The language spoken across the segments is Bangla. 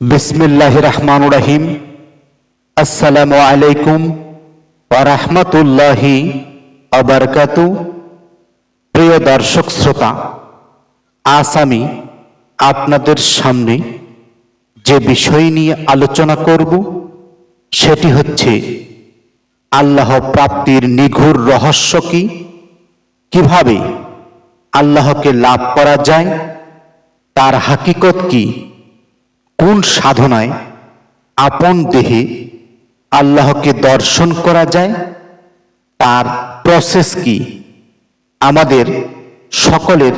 বিসমিল্লাহ রহমান রাহিম আসসালামু আলাইকুম ওরহমতুল্লাহি আবরকাতু প্রিয় দর্শক শ্রোতা, আজ আমি আপনাদের সামনে যে বিষয় নিয়ে আলোচনা করব, সেটি হচ্ছে আল্লাহ প্রাপ্তির নিঘুর রহস্য কি? কীভাবে আল্লাহকে লাভ করা যায়? তার হাকিকত কি? কোন সাধনায় আপন দেহে আল্লাহকে দর্শন করা যায়? তার প্রসেস কি? আমাদের সকলের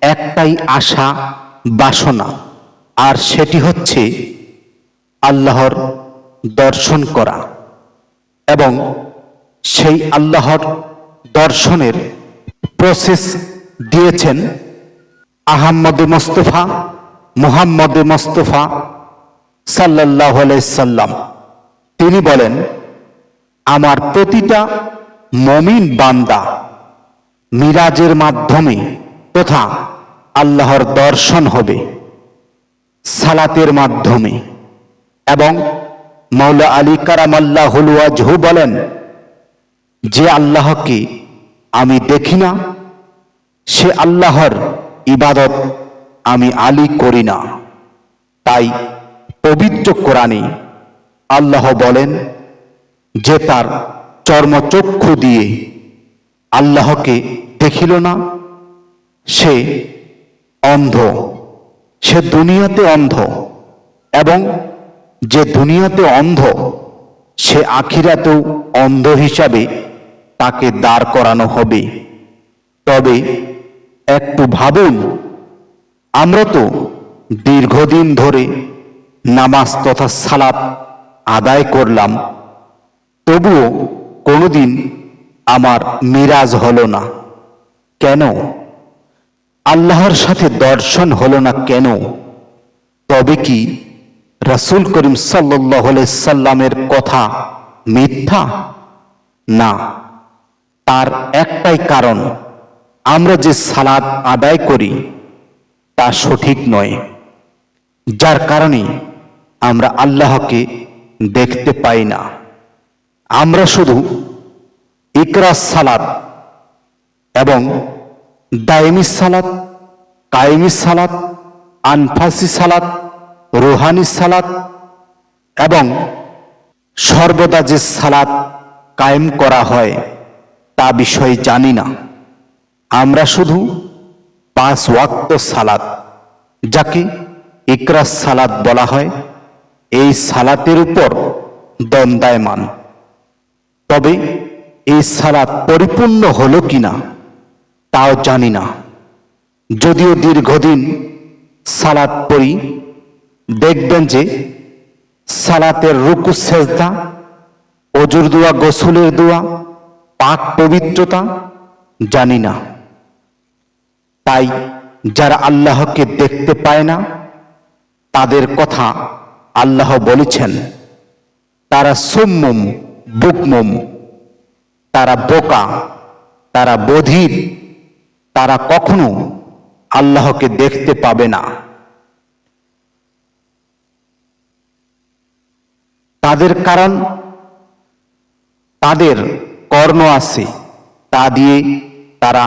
একটাই আশা, বাসনা, আর সেটি হচ্ছে আল্লাহর দর্শন করা। এবং সেই আল্লাহর দর্শনের প্রসেস দিয়েছেন আহম্মদ মোস্তফা মুহাম্মদ মোস্তফা সাল্লাহ সাল্লাম। তিনি বলেন, আমার প্রতিটা মমিন বান্দা মিরাজের মাধ্যমে তথা আল্লাহর দর্শন হবে, সালাতের মাধ্যমে। এবং মৌলা আলী কারামাল্লাহ হুলুয়াজহু বলেন, যে আল্লাহকে আমি দেখি না, সে আল্লাহর ইবাদত আমি আলী করি না। তাই পবিত্র কোরআনে আল্লাহ বলেন, যে তার চর্মচক্ষু দিয়ে আল্লাহকে দেখিল না, সে অন্ধ। সে দুনিয়াতে অন্ধ এবং যে দুনিয়াতে অন্ধ, সে আখিরাতেও অন্ধ হিসাবে তাকে দাঁড় করানো হবে। তবে একটু ভাবুন আমরা তো দীর্ঘদিন ধরে নামাজ তথা সালাত আদায় করলাম, তবুও কোনোদিন আমার মিরাজ হলো না। কেন? আল্লাহর সাথে দর্শন হলো না কেন? তবে কি রাসূল করিম সাল্লাহ সাল্লামের কথা মিথ্যা? না, তার একটাই কারণ, আমরা যে সালাদ আদায় করি তা সঠিক নয়। যার কারণে আমরা আল্লাহকে দেখতে পাই না। আমরা শুধু ইকরাস সালাত এবং দায়মি সালাত, কায়েমি সালাত, আনফাসি সালাত, রুহানি সালাত এবং সর্বদা যে সালাত কায়েম করা হয় তা বিষয়ে জানি না। আমরা শুধু পাঁচ ওয়াক্ত সালাত। যাকে ইকরাস সালাত বলা হয়, এই সালাতের উপর দ্বন্দ্বায়মান তবে এই সালাত পরিপূর্ণ হলো কিনা, তাও জানি না। যদিও দীর্ঘদিন সালাত পড়ি, দেখবেন যে সালাতের রুকু সেজদা, অজুর দোয়া, গোসলের দোয়া, পাক পবিত্রতা জানি না। তাই যারা আল্লাহকে দেখতে পায় না, তাদের কথা আল্লাহ বলেছেন, তারা সুম্মুম, বুকমুম, তারা বোকা, তারা বধির, তারা কখনো আল্লাহকে দেখতে পাবে না। তাদের কারণ, তাদের কর্ণ আছে, তা দিয়ে তারা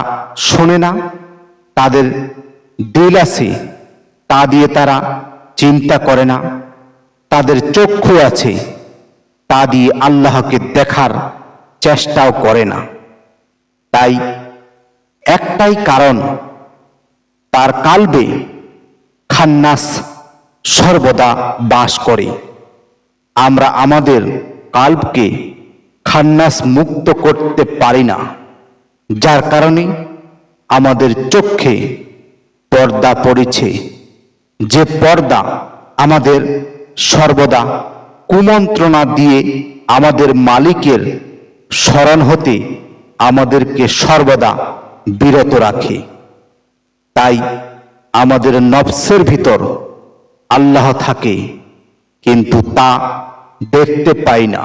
শোনে না। তাদের দিল আছে, তা দিয়ে তারা চিন্তা করে না। তাদের চক্ষু আছে, তা দিয়ে আল্লাহকে দেখার চেষ্টাও করে না। তাই একটাই কারণ, তার কালবে খান্নাস সর্বদা বাস করে। আমরা আমাদের কাল্পকে খান্নাস মুক্ত করতে পারি না, যার কারণে আমাদের চোখে পর্দা পড়েছে। যে পর্দা আমাদের সর্বদা কুমন্ত্রণা দিয়ে আমাদের মালিকের স্মরণ হতে আমাদেরকে সর্বদা বিরত রাখে। তাই আমাদের নফসের ভিতর আল্লাহ থাকে, কিন্তু তা দেখতে পাই না।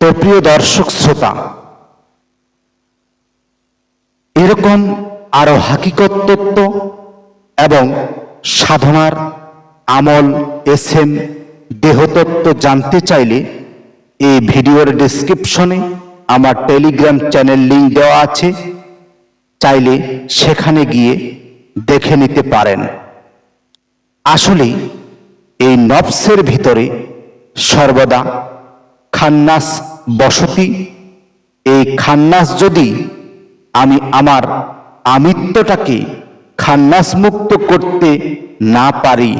তো প্রিয় দর্শক, শ্রোতা এরকম আরও হাকিকত তত্ত্ব এবং সাধনার আমল এস এম দেহতত্ত্ব জানতে চাইলে এই ভিডিওর ডেসক্রিপশনে আমার টেলিগ্রাম চ্যানেল লিংক দেওয়া আছে। চাইলে সেখানে গিয়ে দেখে নিতে পারেন। আসলে এই নফসের ভিতরে সর্বদা খান্নাস বসতি, এই খান্নাস যদি আমি আমার আমিত্বটাকে খান্নাস মুক্ত করতে না পারি।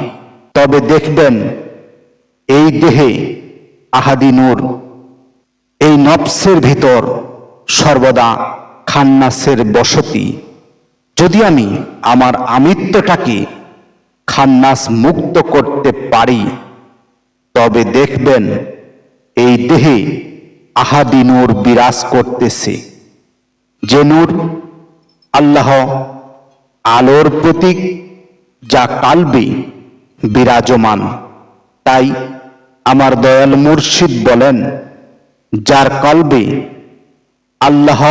তবে দেখবেন, এই দেহে আহাদি নূর, এই নফসের ভিতর সর্বদা খান্নাসের বসতি। যদি আমি আমার আমিত্বটাকে খান্নাস মুক্ত করতে পারি, তবে দেখবেন, এই দেহে আহাদি নূর বিরাজ করতেছে। যে নূর আল্লাহ আলোর প্রতীক যা কালবে বিরাজমান। তাই আমার দয়াল মুর্শিদ বলেন, যার কলবে আল্লাহ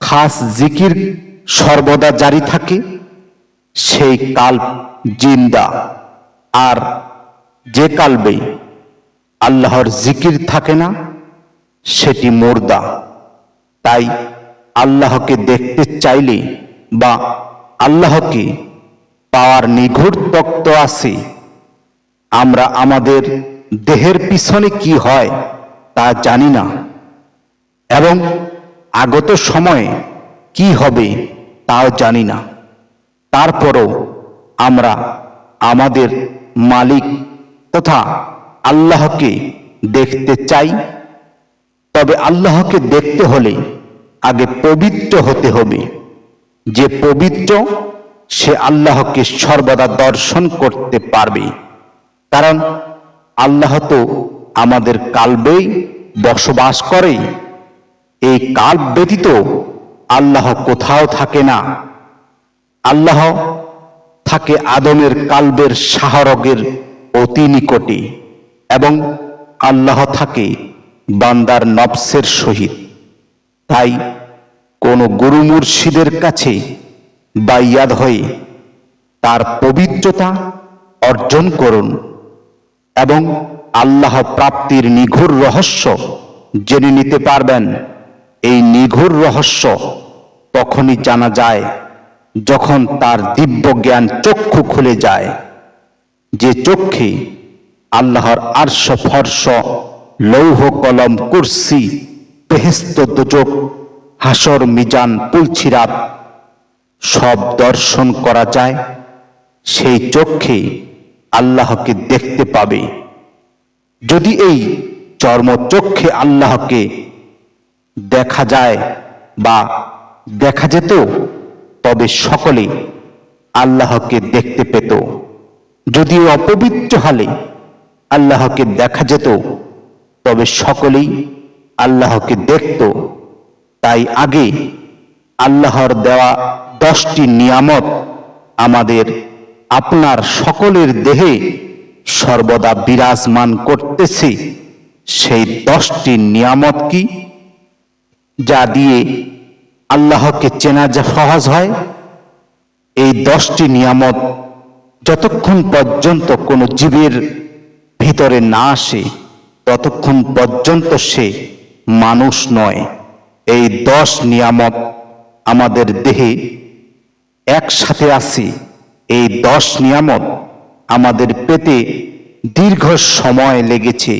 খাস জিকির সর্বদা জারি থাকে, সেই কাল জিন্দা। আর যে কালবে আল্লাহর জিকির থাকে না, সেটি মোর্দা। তাই আল্লাহকে দেখতে চাইলে বা আল্লাহকে পাওয়ার নিঘুর তত্ত্ব আছে, আমরা আমাদের দেহের পিছনে কি হয় তা জানি না। এবং আগত সময়ে কি হবে তাও জানি না। তারপরও আমরা আমাদের মালিক তথা আল্লাহকে দেখতে চাই। তবে আল্লাহকে দেখতে হলে আগে পবিত্র হতে হবে। যে পবিত্র, সে আল্লাহকে সর্বদা দর্শন করতে পারবে। কারণ আল্লাহ তো আমাদের কালবেই বসবাস করে। এই কাল ব্যতীত আল্লাহ কোথাও থাকে না। আল্লাহ থাকে আদমের কালবের সাহরগের অতি নিকটে এবং আল্লাহ থাকে বান্দার নফসের সহিত। তাই কোন গুরু মুর্শিদের কাছে বাইয়াদ হয়ে তার পবিত্রতা অর্জন করুন এবং আল্লাহ প্রাপ্তির নিঘুর রহস্য জেনে নিতে পারবেন। এই নিঘুর রহস্য তখনই জানা যায় যখন তার দিব্য জ্ঞান চক্ষু খুলে যায়। যে চক্ষে আল্লাহর আর্শ ফর্শ লৌহ কলম কুরসি বেহেস্ত দুচোখ হাসর, মিজান, পুলছিরাত সব দর্শন করা যায়। সেই চক্ষে আল্লাহকে দেখতে পাবে। যদি এই চর্মচক্ষে আল্লাহকে দেখা যায় বা দেখা যেত, তবে সকলে আল্লাহকে দেখতে পেত। যদি অপবিত্র হলে আল্লাহকে দেখা যেত, তবে সকলেই আল্লাহকে দেখত। তাই আগে আল্লাহর দেওয়া দশটি নিয়ামত আমাদের আপনার সকলের দেহে সর্বদা বিরাজমান করতেছে। সেই দশটি নিয়ামত কি? যা দিয়ে আল্লাহকে চেনা যা সহজ হয়। এই দশটি নিয়ামত যতক্ষণ পর্যন্ত কোনো জীবের ভিতরে না আসে, ততক্ষণ পর্যন্ত সে মানুষ নয়। এই দশ নিয়ামত আমাদের দেহে একসাথে আছে। এই দশ নিয়ামত আমাদের পেতে দীর্ঘ সময় লেগেছে।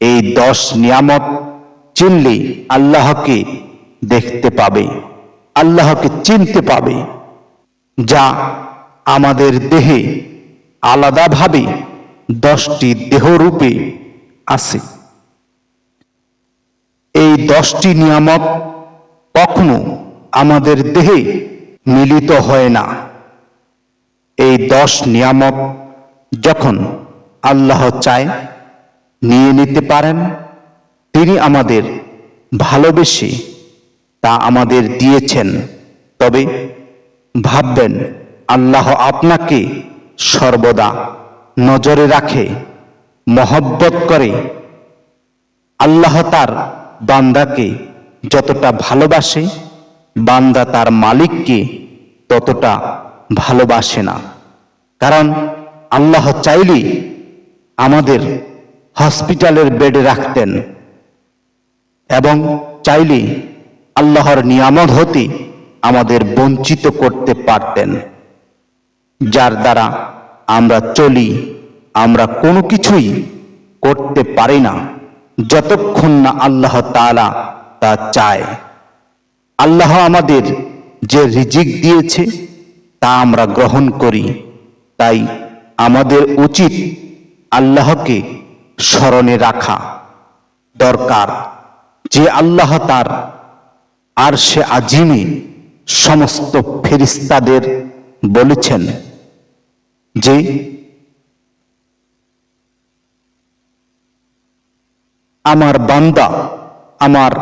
এই দশ নিয়ামত চিনলে আল্লাহকে দেখতে পাবে, আল্লাহকে চিনতে পাবে, যা আমাদের দেহে আলাদাভাবে দশটি দেহরূপে আছে। এই দশটি নিয়ামত কখনো আমাদের দেহে মিলিত হয় না। এই দশ নিয়ামত যখন আল্লাহ চায়, নিয়ে নিতে পারেন, তিনি আমাদের ভালোবেসে তা আমাদের দিয়েছেন। তবে ভাববেন, আল্লাহ আপনাকে সর্বদা নজরে রাখে, মহব্বত করে। আল্লাহ তার বান্দাকে যতটা ভালোবাসে, বান্দা তার মালিককে ততটা ভালোবাসে না। কারণ আল্লাহ চাইলে আমাদের হসপিটালের বেডে রাখতেন এবং চাইলে আল্লাহর নিয়ামত হতে আমাদের বঞ্চিত করতে পারতেন। যার দ্বারা আমরা চলি, আমরা কোনো কিছুই করতে পারি না। যতক্ষণ না আল্লাহ তাআলা তা চায়। আল্লাহ আমাদের যে রিজিক দিয়েছে, তা আমরা গ্রহণ করি। তাই আমাদের উচিত আল্লাহকে স্মরণে রাখা। দরকার যে আল্লাহ তার আর সে আজিমে সমস্ত ফেরিস্তাদের বলেছেন যে আমার বান্দা, আমার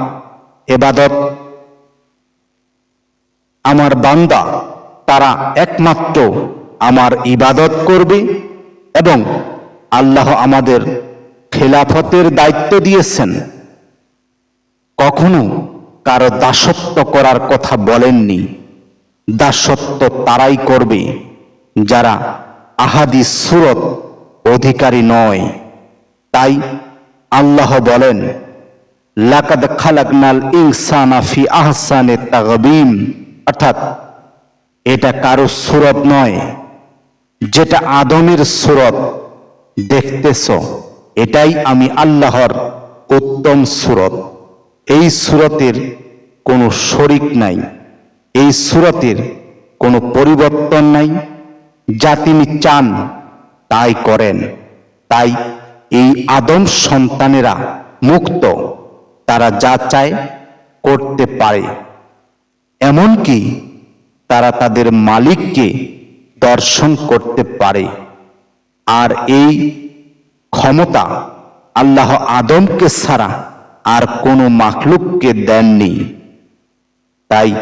এবাদত, আমার বান্দা, তারা একমাত্র আমার ইবাদত করবে এবং আল্লাহ আমাদের খেলাফতের দায়িত্ব দিয়েছেন। কখনো কারও দাসত্ব করার কথা বলেননি। দাসত্ব তারাই করবে, যারা আহাদি সুরত অধিকারী নয়। তাই আল্লাহ বলেন, লাকাদ খালাকনাল ইনসানা ফি আহসানে তাগবিম। অর্থাৎ, এটা কারও সুরত নয়, যেটা আদমের সুরত। দেখতেছ, এটাই আমি আল্লাহর উত্তম সুরত। এই সুরতের কোনো শরিক নাই, এই সুরতের কোনো পরিবর্তন নাই। যা তিনি চান, তাই করেন, তাই এই আদম সন্তানেরা মুক্ত। তারা যা চায় করতে পারে। এমনকি তারা তাদের মালিককে দর্শন করতে পারে। আর এই ক্ষমতা আল্লাহ আদমকে ছাড়া আর কোনো মাকলুককে দেননি। তাই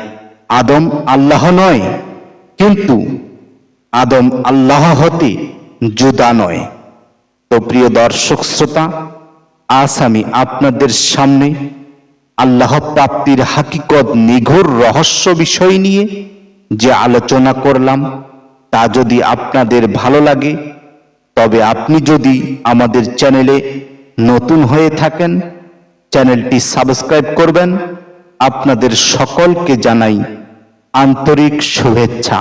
আদম আল্লাহ নয়, কিন্তু আদম আল্লাহ হতে জুদা নয়। তো প্রিয় দর্শক শ্রোতা, আজ আমি আপনাদের সামনে আল্লাহ প্রাপ্তির হাকিকত নিঘোর রহস্য বিষয় নিয়ে যে আলোচনা করলাম, তা যদি আপনাদের ভালো লাগে, তবে আপনি যদি আমাদের চ্যানেলে নতুন হয়ে থাকেন, চ্যানেলটি সাবস্ক্রাইব করবেন। আপনাদের সকলকে জানাই আন্তরিক শুভেচ্ছা।